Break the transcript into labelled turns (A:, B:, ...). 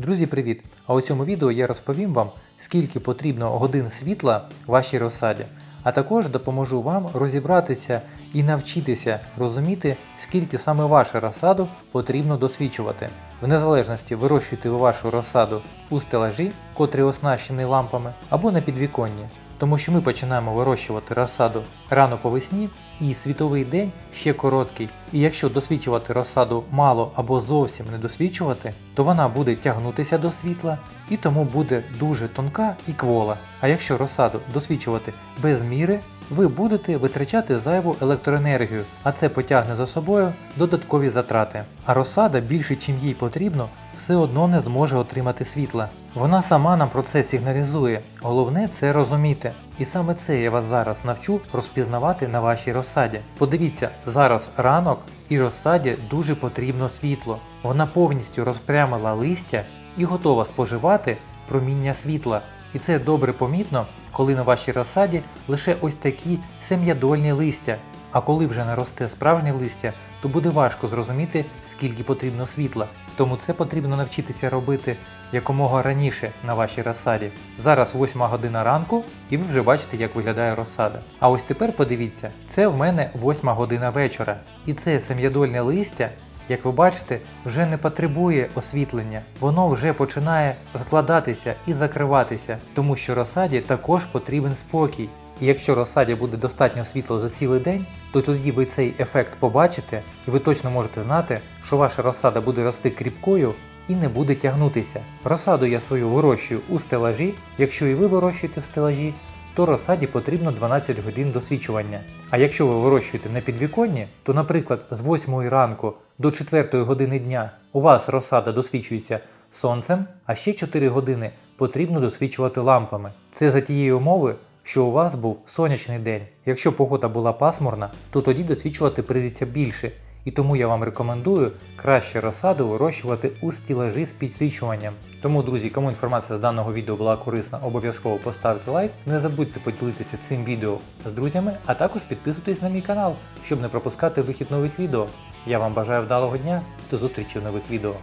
A: Друзі, привіт! А у цьому відео я розповім вам, скільки потрібно годин світла вашій розсаді, а також допоможу вам розібратися і навчитися розуміти, скільки саме вашу розсаду потрібно досвідчувати. В незалежності вирощуєте ви вашу розсаду у стелажі, котрий оснащений лампами, або на підвіконні. Тому що ми починаємо вирощувати розсаду рано по весні і світовий день ще короткий. І якщо досвідчувати розсаду мало або зовсім не досвідчувати, то вона буде тягнутися до світла і тому буде дуже тонка і квола. А якщо розсаду досвідчувати без міри, ви будете витрачати зайву електроенергію, а це потягне за собою додаткові затрати. А розсада більше, чим їй потрібно, все одно не зможе отримати світла. Вона сама нам про це сигналізує. Головне це розуміти. І саме це я вас зараз навчу розпізнавати на вашій розсаді. Подивіться, зараз ранок і розсаді дуже потрібно світло. Вона повністю розпрямила листя і готова споживати проміння світла. І це добре помітно, коли на вашій розсаді лише ось такі сем'ядольні листя. А коли вже наросте справжнє листя, то буде важко зрозуміти, скільки потрібно світла. Тому це потрібно навчитися робити якомога раніше на вашій розсаді. Зараз 8 година ранку, і ви вже бачите, як виглядає розсада. А ось тепер подивіться, це в мене 8 година вечора. І це сем'ядольне листя, як ви бачите, вже не потребує освітлення. Воно вже починає складатися і закриватися, тому що розсаді також потрібен спокій. І якщо розсаді буде достатньо світла за цілий день, то тоді ви цей ефект побачите, і ви точно можете знати, що ваша розсада буде рости кріпкою і не буде тягнутися. Розсаду я свою вирощую у стелажі. Якщо і ви вирощуєте в стелажі, то розсаді потрібно 12 годин досвідчування. А якщо ви вирощуєте на підвіконні, то, наприклад, з 8 ранку до 4 години дня у вас розсада досвідчується сонцем, а ще 4 години потрібно досвідчувати лампами. Це за тієї умови, що у вас був сонячний день. Якщо погода була пасмурна, то тоді досвідчувати прийдеться більше. І тому я вам рекомендую краще розсаду вирощувати у стілажі з підсвічуванням. Тому, друзі, кому інформація з даного відео була корисна, обов'язково поставте лайк. Не забудьте поділитися цим відео з друзями, а також підписуйтесь на мій канал, щоб не пропускати вихід нових відео. Я вам бажаю вдалого дня, до зустрічі в нових відео.